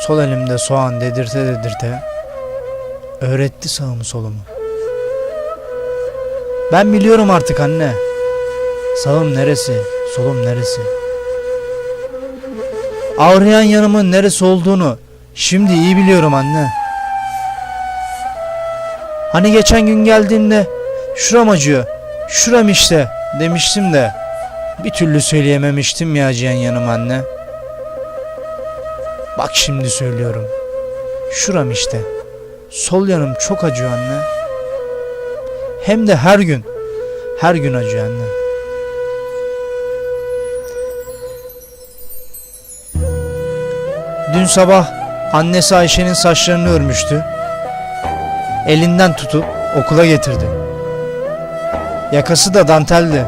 sol elimde soğan dedirte dedirte öğretti sağımı solumu. Ben biliyorum artık anne. Sağım neresi, solum neresi. Ağrıyan yanımın neresi olduğunu şimdi iyi biliyorum anne. Hani geçen gün geldiğinde şuram acıyor, şuram işte demiştim de bir türlü söyleyememiştim ya acıyan yanım anne. Bak şimdi söylüyorum. Şuram işte. Sol yanım çok acıyor anne. Hem de her gün. Her gün acıyor anne. Dün sabah annesi Ayşe'nin saçlarını örmüştü. Elinden tutup okula getirdi. Yakası da danteldi.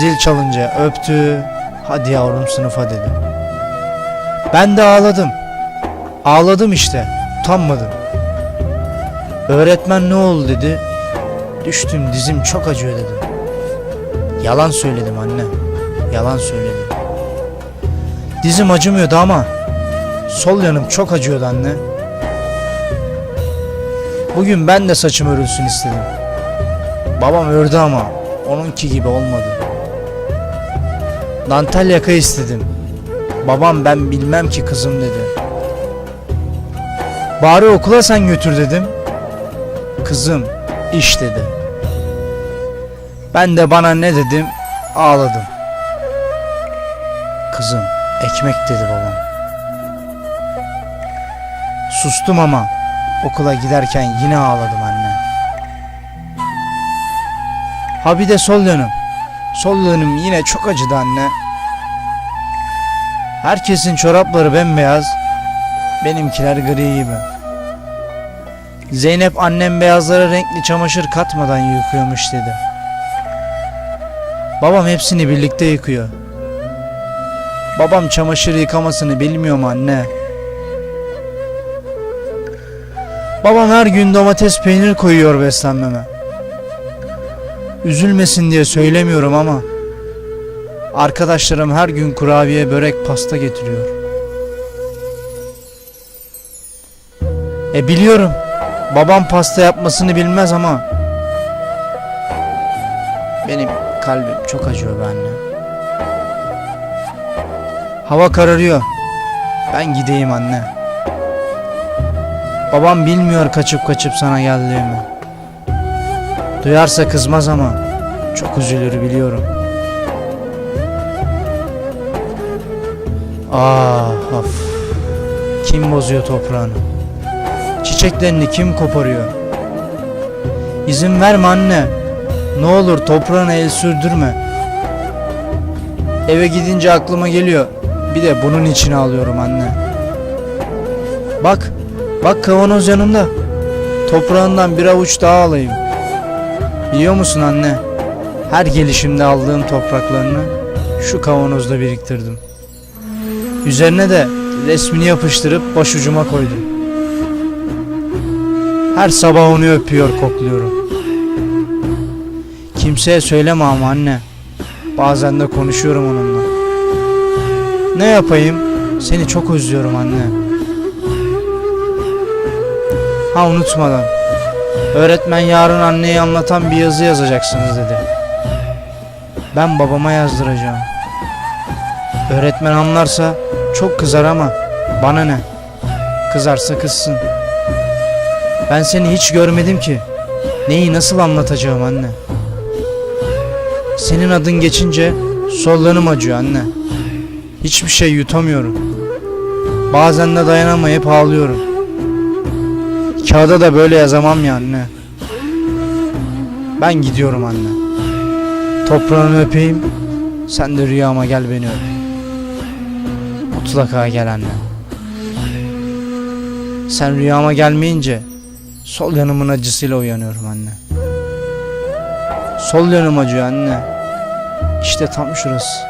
Zil çalınca öptü. Hadi yavrum sınıfa dedi. Ben de ağladım. Ağladım işte. Utanmadım. Öğretmen ne oldu dedi. Düştüm dizim çok acıyor dedim. Yalan söyledim anne. Yalan söyledim. Dizim acımıyordu ama sol yanım çok acıyordu anne. Bugün ben de saçım örülsün istedim. Babam ördü ama onunki gibi olmadı. Dantel yaka istedim. Babam ben bilmem ki kızım dedi. Bari okula sen götür dedim. Kızım iş dedi. Ben de bana ne dedim ağladım. Kızım ekmek dedi babam. Sustum ama okula giderken yine ağladım anne. Ha bir de sol yanım. Sol yanım yine çok acıdı anne. Herkesin çorapları bembeyaz, benimkiler gri gibi. Zeynep annem beyazlara renkli çamaşır katmadan yıkıyormuş dedi. Babam hepsini birlikte yıkıyor. Babam çamaşır yıkamasını bilmiyor mu anne? Babam her gün domates peynir koyuyor beslenmeme. Üzülmesin diye söylemiyorum ama arkadaşlarım her gün kurabiye, börek, pasta getiriyor. E biliyorum. Babam pasta yapmasını bilmez ama benim kalbim çok acıyor be anne. Hava kararıyor. Ben gideyim anne. Babam bilmiyor kaçıp kaçıp sana geldiğimi. Duyarsa kızmaz ama çok üzülür biliyorum. Ah of. Kim bozuyor toprağını? Çiçeklerini kim koparıyor? İzin verme anne. Ne olur toprağına el sürdürme. Eve gidince aklıma geliyor. Bir de bunun için ağlıyorum anne. Bak, bak kavanoz yanımda. Toprağından bir avuç daha alayım. Biliyor musun anne? Her gelişimde aldığım topraklarını şu kavanozda biriktirdim. Üzerine de resmini yapıştırıp başucuma koydum. Her sabah onu öpüyor, kokluyorum. Kimseye söyleme ama anne. Bazen de konuşuyorum onunla. Ne yapayım? Seni çok özlüyorum anne. Ha unutmadan. Öğretmen yarın anneye anlatan bir yazı yazacaksınız dedi. Ben babama yazdıracağım. Öğretmen anlarsa çok kızar ama bana ne? Kızarsa kızsın. Ben seni hiç görmedim ki. Neyi nasıl anlatacağım anne? Senin adın geçince sollarım acıyor anne. Hiçbir şey yutamıyorum. Bazen de dayanamayıp ağlıyorum. Kağıda da böyle yazamam ya anne. Ben gidiyorum anne. Toprağını öpeyim. Sen de rüyama gel beni öp. Mutlaka gel anne. Sen rüyama gelmeyince sol yanımın acısıyla uyanıyorum anne. Sol yanım acıyor anne. İşte tam şurası.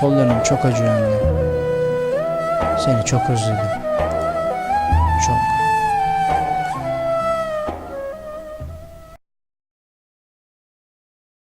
Sol yanım çok acıyor anne. Seni çok özledim. Çok.